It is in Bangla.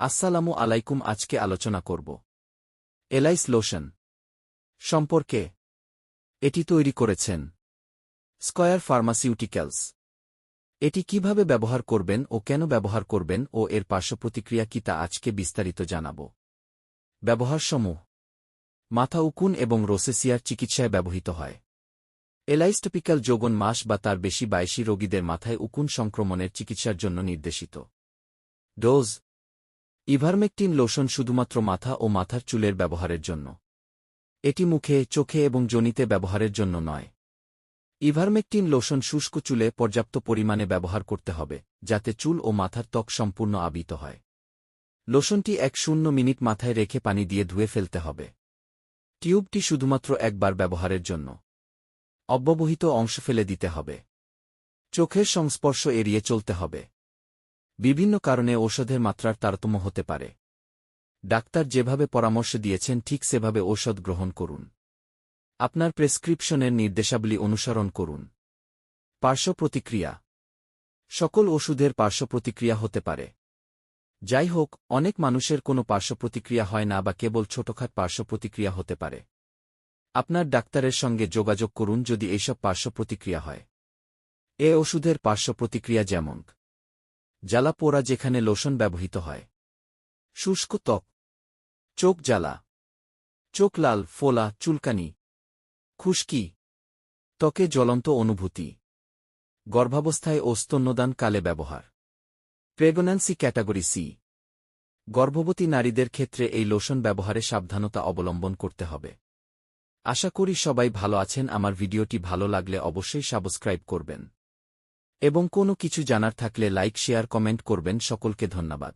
আসসালামু আলাইকুম, আজকে আলোচনা করব। এলাইস লোশন সম্পর্কে এটি তৈরি করেছেন স্কয়ার ফার্মাসিউটিক্যালস। এটি কীভাবে ব্যবহার করবেন ও কেন ব্যবহার করবেন ও এর পার্শ্বপ্রতিক্রিয়া কি তা আজকে বিস্তারিত জানাব। ব্যবহারসমূহ মাথা উকুন এবং রোসেসিয়ার চিকিৎসায় ব্যবহৃত হয়। এলাইস্টোপিক্যাল যোগন মাস বা তার বেশি বাইশি রোগীদের মাথায় উকুন সংক্রমণের চিকিৎসার জন্য নির্দেশিত। ডোজ ইভারমেকটিন লোশন শুধুমাত্র মাথা ও মাথার চুলের ব্যবহারের জন্য। এটি মুখে, চোখে এবং জনিতে ব্যবহারের জন্য নয়। ইভারমেকটিন লোশন শুষ্ক চুলে পর্যাপ্ত পরিমাণে ব্যবহার করতে হবে, যাতে চুল ও মাথার ত্বক সম্পূর্ণ আবিত হয়। লোশনটি এক শূন্য মিনিট মাথায় রেখে পানি দিয়ে ধুয়ে ফেলতে হবে। টিউবটি শুধুমাত্র একবার ব্যবহারের জন্য। অব্যবহিত অংশ ফেলে দিতে হবে। চোখের সংস্পর্শ এড়িয়ে চলতে হবে। বিভিন্ন কারণে ঔষধের মাত্রার তারতম্য হতে পারে। ডাক্তার যেভাবে পরামর্শ দিয়েছেন, ঠিক সেভাবে ঔষধ গ্রহণ করুন। আপনার প্রেসক্রিপশনের নির্দেশাবলী অনুসরণ করুন। পার্শ্ব প্রতিক্রিয়া। সকল ওষুধের পার্শ্ব প্রতিক্রিয়া হতে পারে। যাই হোক, অনেক মানুষের কোনো পার্শ্ব প্রতিক্রিয়া হয় না বা কেবল ছোটখাট পার্শ্ব প্রতিক্রিয়া হতে পারে। আপনার ডাক্তারের সঙ্গে যোগাযোগ করুন যদি এইসব পার্শ্ব প্রতিক্রিয়া হয়। এ ওষুধের পার্শ্ব প্রতিক্রিয়া যেমন জ্বালা পোড়া যেখানে লোশন ব্যবহৃত হয়। শুষ্ক ত্বক। চোখ জ্বালা। চোখ লাল, ফোলা, চুলকানি। খুশকি। ত্বকে জ্বলন্ত অনুভূতি। গর্ভাবস্থায় ও স্তন্যদান কালে ব্যবহার। Pregnancy category C. গর্ভবতী নারীদের ক্ষেত্রে এই লোশন ব্যবহারে সাবধানতা অবলম্বন করতে হবে। আশা করি সবাই ভালো আছেন, আমার ভিডিওটি ভালো লাগলে অবশ্যই সাবস্ক্রাইব করবেন। এবং কোনো কিছু জানার থাকলে লাইক শেয়ার কমেন্ট করবেন। সকলকে ধন্যবাদ।